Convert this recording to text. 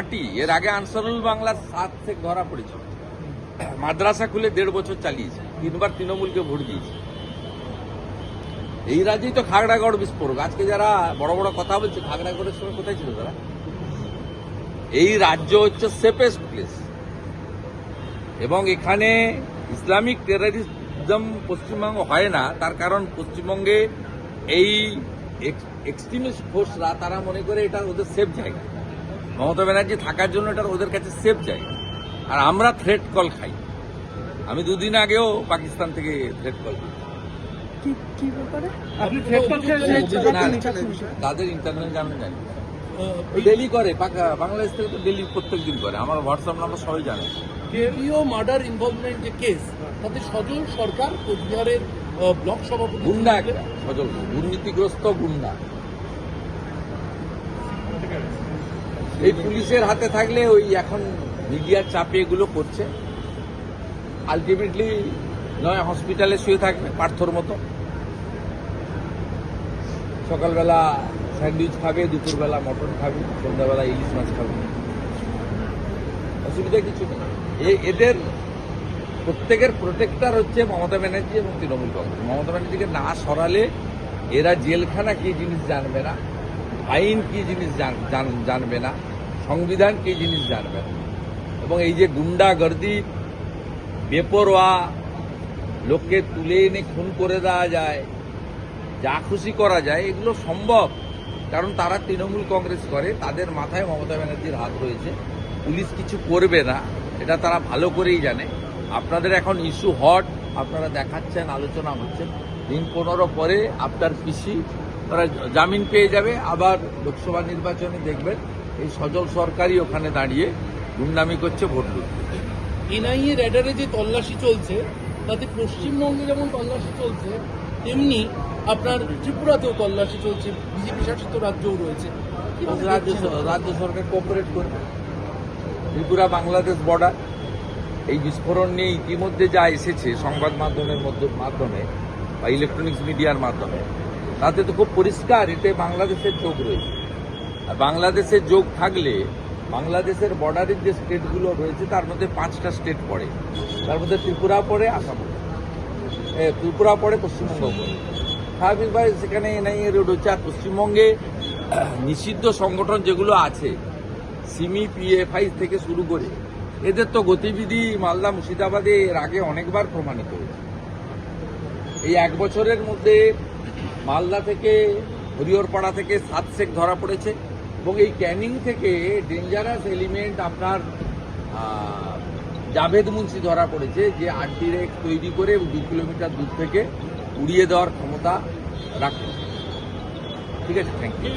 ঘাঁটি এর আগে আনসারুল বাংলার সাত শেখ ধরা পড়েছিল মাদ্রাসা খুলে দেড় বছর চালিয়েছে, তিনবার তৃণমূলকে ভোট দিয়েছে। এই রাজ্যেই তো খাগড়াগড় বিস্ফোরক। আজকে যারা বড় বড় কথা বলছে, খাগড়াগড়ের সময় কোথায় ছিল তারা? এই রাজ্য হচ্ছে সেফেস্ট প্লেস এবং এখানে ইসলামিক টেরারিজম পশ্চিমবঙ্গ হয় না, তার কারণ পশ্চিমবঙ্গে এই এক্সট্রিমিস্ট ফোর্সরা তারা মনে করে এটা ওদের সেফ জায়গা। মমতা ব্যানার্জি থাকার জন্য এটা ওদের কাছে সেফ জায়গা। আর আমরা থ্রেট কল খাই। আমি দুদিন আগেও পাকিস্তান থেকে থ্রেট কল খাই কি কি ব্যাপারে? আপনি থ্রেট কল খেয়েছেন না, তাদের ইন্টারনাল জানেন জানি। ডেলি করে বাংলাদেশ থেকে তো ডেলি প্রত্যেক দিন করে। আমার হোয়াটসঅ্যাপ নাম্বার সবাই জানে। কেপিও মার্ডার ইনভলভমেন্ট যে কেস তাতে সজল সরকার কোচবিহারের ব্লক সভাপতি গুন্ডা একটা। সজল দুর্নীতিগ্রস্ত গুন্ডা। এই পুলিশের হাতে থাকলে ওই এখন মিডিয়ার চাপে এগুলো করছে। আলটিমেটলি নয় হসপিটালে শুয়ে থাকবে পার্থর মতো। সকালবেলা স্যান্ডউইচ খাবে, দুপুরবেলা মটন খাবে, সন্ধ্যাবেলা ইলিশ মাছ খাবে। অসুবিধা কিছু নেই। এদের প্রত্যেকের প্রোটেক্টার হচ্ছে মমতা ব্যানার্জি এবং তৃণমূল কংগ্রেস। মমতা ব্যানার্জিকে না সরালে এরা জেলখানা কি জিনিস জানবে না। আইন কি জিনিস জান- জান- জানবে না? সংবিধান কি জিনিস জানবে না? এবং এই যে গুন্ডাগর্দি, বেপরোয়া, লোককে তুলে এনে খুন করে দেওয়া যায়, যা খুশি করা যায়, এগুলো সম্ভব। কারণ তারা তৃণমূল কংগ্রেস করে, তাদের মাথায় মমতা ব্যানার্জির হাত রয়েছে। পুলিশ কিছু করবে না, এটা তারা ভালো করেই জানে। আপনাদের এখন ইস্যু হট, আপনারা দেখাচ্ছেন, আলোচনা হচ্ছে। দিন পনেরো পরে আপনার পিসি তারা জামিন পেয়ে যাবে। আবার লোকসভা নির্বাচনে দেখবেন এই সজল সরকারই ওখানে দাঁড়িয়ে গুন্ডামি করছে ভোট লুটছে এনআইএ র্যাডারে যে তল্লাশি চলছে তাতে পশ্চিমবঙ্গে যেমন তল্লাশি চলছে তেমনি আপনার ত্রিপুরাতেও তল্লাশি চলছে বিজেপি শাসিত রাজ্যও রয়েছে। রাজ্য রাজ্য সরকার কোঅপারেট করবে। ত্রিপুরা বাংলাদেশ বর্ডার এই বিস্ফোরণ নিয়ে ইতিমধ্যে যা এসেছে সংবাদ মাধ্যমের মধ্য মাধ্যমে বা ইলেকট্রনিক্স মিডিয়ার মাধ্যমে তাতে তো খুব পরিষ্কার, এতে বাংলাদেশের যোগ রয়েছে। আর বাংলাদেশের যোগ থাকলে বাংলাদেশের বর্ডারের যে স্টেটগুলো রয়েছে, তার মধ্যে পাঁচটা স্টেট পড়ে। তার মধ্যে ত্রিপুরা পড়ে, আসাম পড়ে। ত্রিপুরা পড়ে, পশ্চিমবঙ্গ পড়ে। স্বাভাবিকভাবে সেখানে এনআইএ রোড হচ্ছে। আর পশ্চিমবঙ্গে নিষিদ্ধ সংগঠন যেগুলো আছে, সিমি, পিএফআই থেকে শুরু করে, এদের তো গতিবিধি মালদা মুর্শিদাবাদে এর আগে অনেকবার প্রমাণিত হয়েছে। এই এক বছরের মধ্যে মালদা থেকে, হরিহরপাড়া থেকে সাত সেক ধরা পড়েছে এবং এই ক্যানিং থেকে ডেঞ্জারাস এলিমেন্ট আপনার জাভেদ মুন্সি ধরা পড়েছে, যে আট ডিরেক্ট তৈরি করে দুই কিলোমিটার দূর থেকে উড়িয়ে দেওয়ার ক্ষমতা রাখে। ঠিক আছে থ্যাংক ইউ